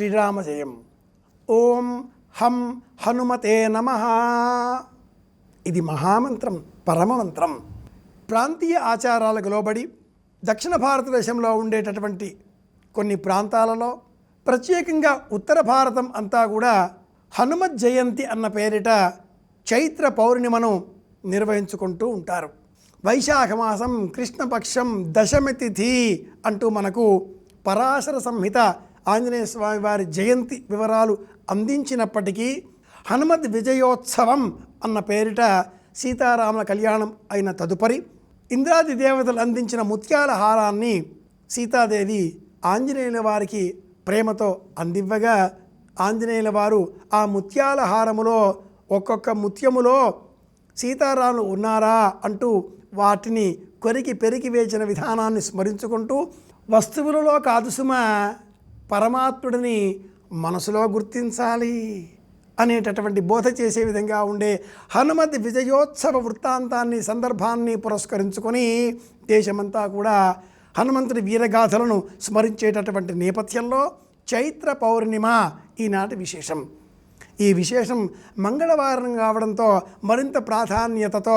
శ్రీరామ జయం ఓం హం హనుమతే నమ. ఇది మహామంత్రం పరమమంత్రం. ప్రాంతీయ ఆచారాలకు లోబడి దక్షిణ భారతదేశంలో ఉండేటటువంటి కొన్ని ప్రాంతాలలో ప్రత్యేకంగా ఉత్తర భారతం అంతా కూడా హనుమత్ జయంతి అన్న పేరిట చైత్ర పౌర్ణిమను నిర్వహించుకుంటూ ఉంటారు. వైశాఖ మాసం కృష్ణపక్షం దశమి తిథి అంటూ మనకు పరాశర సంహిత ఆంజనేయ స్వామి వారి జయంతి వివరాలు అందించినప్పటికీ హనుమద్ విజయోత్సవం అన్న పేరిట సీతారాముల కళ్యాణం అయిన తదుపరి ఇంద్రాది దేవతలు అందించిన ముత్యాల హారాన్ని సీతాదేవి ఆంజనేయుల వారికి ప్రేమతో అందివ్వగా ఆంజనేయుల వారు ఆ ముత్యాల హారములో ఒక్కొక్క ముత్యములో సీతారాములు ఉన్నారా అంటూ వాటిని కొరికి పెరికి వేచిన విధానాన్ని స్మరించుకుంటూ వస్తువులలో కాదు సుమా పరమాత్ముడిని మనసులో గుర్తించాలి అనేటటువంటి బోధ చేసే విధంగా ఉండే హనుమతి విజయోత్సవ వృత్తాంతాన్ని సందర్భాన్ని పురస్కరించుకొని దేశమంతా కూడా హనుమంతుడి వీరగాథలను స్మరించేటటువంటి నేపథ్యంలో చైత్ర పౌర్ణిమ ఈనాటి విశేషం. ఈ విశేషం మంగళవారం కావడంతో మరింత ప్రాధాన్యతతో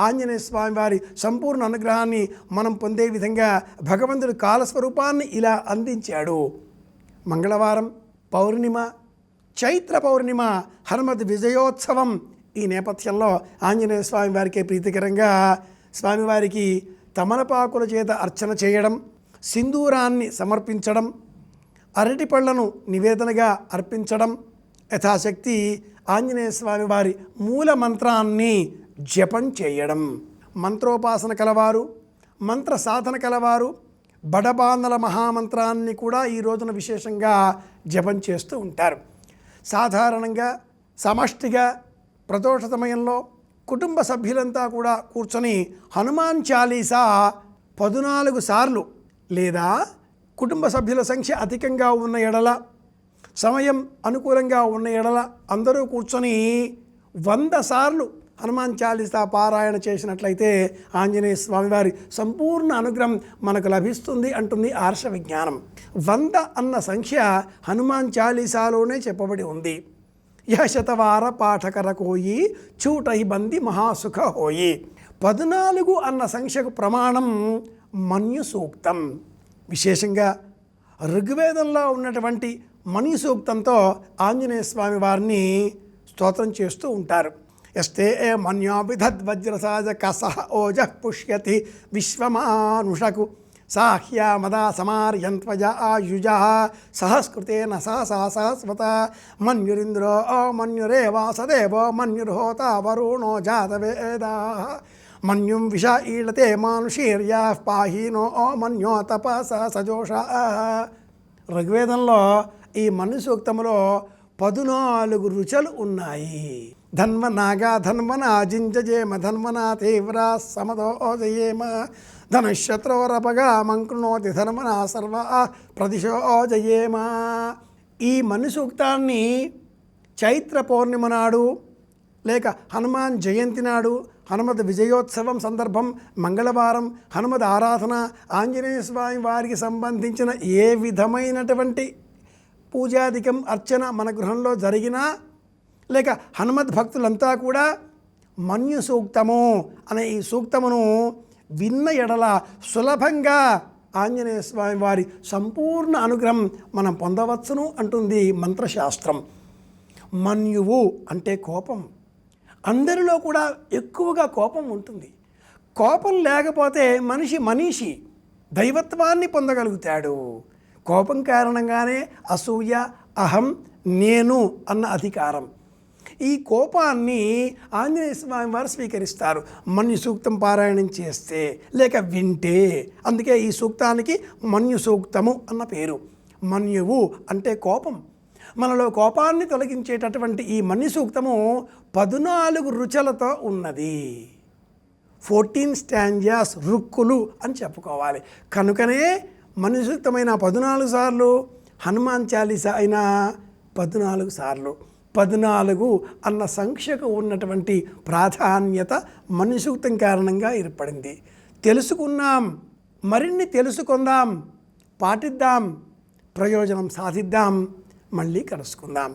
ఆంజనేయ స్వామి వారి సంపూర్ణ అనుగ్రహాన్ని మనం పొందే విధంగా భగవంతుడి కాలస్వరూపాన్ని ఇలా అందించాడు. మంగళవారం పౌర్ణిమ చైత్ర పౌర్ణిమ హనుమతి విజయోత్సవం ఈ నేపథ్యంలో ఆంజనేయ స్వామి వారికి ప్రీతికరంగా స్వామివారికి తమలపాకుల చేత అర్చన చేయడం సింధూరాన్ని సమర్పించడం అరటి పళ్ళను నివేదనగా అర్పించడం యథాశక్తి ఆంజనేయ స్వామి వారి మూల మంత్రాన్ని జపం చేయడం. మంత్రోపాసన కలవారు మంత్ర సాధన కలవారు బడబాందల మహామంత్రాన్ని కూడా ఈ రోజున విశేషంగా జపం చేస్తూ ఉంటారు. సాధారణంగా సమష్టిగా ప్రదోష సమయంలో కుటుంబ సభ్యులంతా కూడా కూర్చొని హనుమాన్ చాలీసా పదునాలుగు సార్లు లేదా కుటుంబ సభ్యుల సంఖ్య అధికంగా ఉన్న ఎడల సమయం అనుకూలంగా ఉన్న ఎడల అందరూ కూర్చొని వంద సార్లు హనుమాన్ చాలీసా పారాయణ చేసినట్లయితే ఆంజనేయ స్వామివారి సంపూర్ణ అనుగ్రహం మనకు లభిస్తుంది అంటుంది ఆర్ష విజ్ఞానం. వంద అన్న సంఖ్య హనుమాన్ చాలీసాలోనే చెప్పబడి ఉంది. యశతవార శతవార పాఠకర కోయి చూటై బంది మహాసుఖ హోయి. పద్నాలుగు అన్న సంఖ్యకు ప్రమాణం మన్యు సూక్తం విశేషంగా ఋగ్వేదంలో ఉన్నటువంటి మన్యు సూక్తంతో ఆంజనేయ స్వామి వారిని స్తోత్రం చేస్తూ ఉంటారు. ఎస్తే ఏ మన్యోభిధద్వజ్రసాజ కసహ ఓజ పుష్యతి విశ్వమానుషకు. సాహ్యా మదా సమార్యంత్వజ ఆయుజ సహస్కృతేన సహ సహస్వత. మన్యురింద్రో మన్యురే వాసదేవో మన్యుర్హోత వరుణో జాతవేదా. మన్యుం విష ఈళతే మానుషీర్యా పాహీనో మన్యో తపస సజోష. ఋగ్వేదంలో ఈ మన్యు సూక్తములో పదునాలుగు రుచులు ఉన్నాయి. ధన్వ నాగా ధన్వన జింజజేమ ధన్వన తీవ్ర సమదోజయేమ ధనుశత్రోరపగా మంకృణోతి ధర్మన సర్వ ప్రతిశోజయేమ ఈ మను సూక్తాన్ని చైత్ర పౌర్ణిమ నాడు లేక హనుమాన్ జయంతి నాడు హనుమద్ విజయోత్సవం సందర్భం మంగళవారం హనుమద్ ఆరాధన ఆంజనేయ స్వామి వారికి సంబంధించిన ఏ విధమైనటువంటి పూజాధికం అర్చన మన గృహంలో జరిగినా లేక హనుమద్ భక్తులంతా కూడా మన్యు సూక్తము అనే ఈ సూక్తమును విన్న ఎడల సులభంగా ఆంజనేయ స్వామి వారి సంపూర్ణ అనుగ్రహం మనం పొందవచ్చును అంటుంది మంత్రశాస్త్రం. మన్యువు అంటే కోపం. అందరిలో కూడా ఎక్కువగా కోపం ఉంటుంది. కోపం లేకపోతే మనిషి మనిషి దైవత్వాన్ని పొందగలుగుతాడు. కోపం కారణంగానే అసూయ అహం నేను అన్న అధికారం. ఈ కోపాన్ని ఆంజనేయ స్వామి వారు స్వీకరిస్తారు. మన్యు సూక్తం పారాయణం చేస్తే లేక వింటే అందుకే ఈ సూక్తానికి మన్యు సూక్తము అన్న పేరు. మన్యువు అంటే కోపం. మనలో కోపాన్ని తొలగించేటటువంటి ఈ మన్యు సూక్తము పద్నాలుగు రుచులతో ఉన్నది. ఫోర్టీన్ స్టాంజాస్ రుక్కులు అని చెప్పుకోవాలి. కనుకనే మనుసూక్తమైన పద్నాలుగు సార్లు హనుమాన్ చాలీసా అయిన పద్నాలుగు సార్లు. పద్నాలుగు అన్న సంఖ్యకు ఉన్నటువంటి ప్రాధాన్యత మనుసూక్తం కారణంగా ఏర్పడింది. తెలుసుకున్నాం మరిన్ని తెలుసుకుందాం పాటిద్దాం ప్రయోజనం సాధిద్దాం మళ్ళీ కలుసుకుందాం.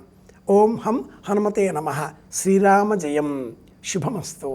ఓం హం హనుమతే నమ. శ్రీరామ జయం. శుభమస్తు.